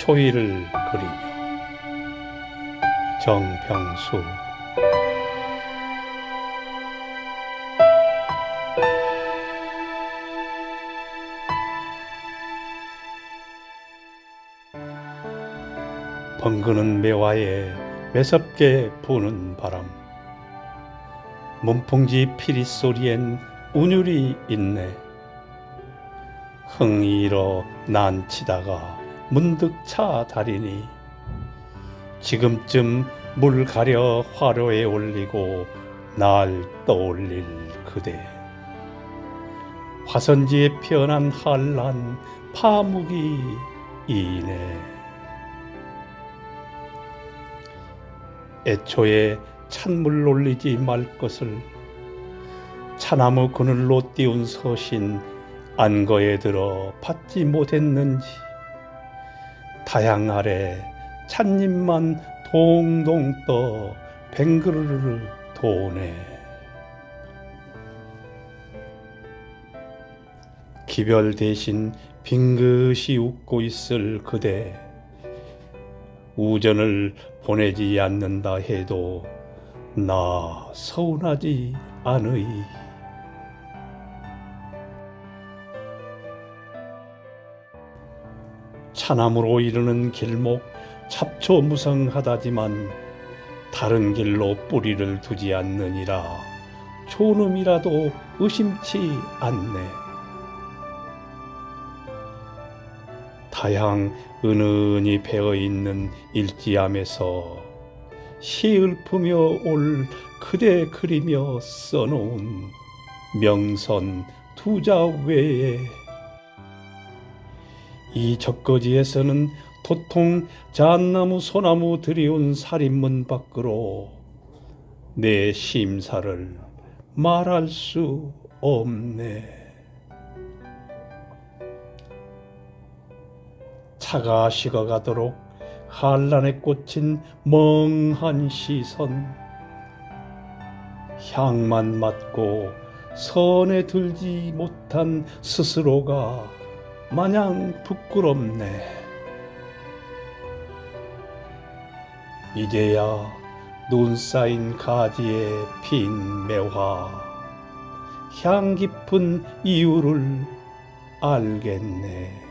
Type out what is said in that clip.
초일을 그리며 정평수. 벙그는 매화에 매섭게 부는 바람. 문풍지 피리 소리엔 운율이 있네. 흥이 일어 난치다가 문득 차 다리니 지금쯤 물 가려 화로에 올리고 날 떠올릴 그대. 화선지에 피어난 한란 파묵이 이네 애초에 찬물 올리지 말 것을 차나무 그늘로 띄운 서신 안거에 들어 받지 못했는지 다양 아래 찻잎만 동동 떠 뱅그르르 도네. 기별 대신 빙긋이 웃고 있을 그대. 우전을 보내지 않는다 해도 나 서운하지 않의 차남으로 이르는 길목 잡초 무성하다지만 다른 길로 뿌리를 두지 않느니라 초놈이라도 의심치 않네. 다양 은은히 배어 있는 일지암에서 시을프며 올 그대 그리며 써놓은 명선 투자 외에 이 적거지에서는 도통 잣나무 소나무 들이운 살인문 밖으로 내 심사를 말할 수 없네. 차가 식어가도록 한란에 꽂힌 멍한 시선 향만 맡고 선에 들지 못한 스스로가 마냥 부끄럽네. 이제야 눈 쌓인 가지에 핀 매화 향 깊은 이유를 알겠네.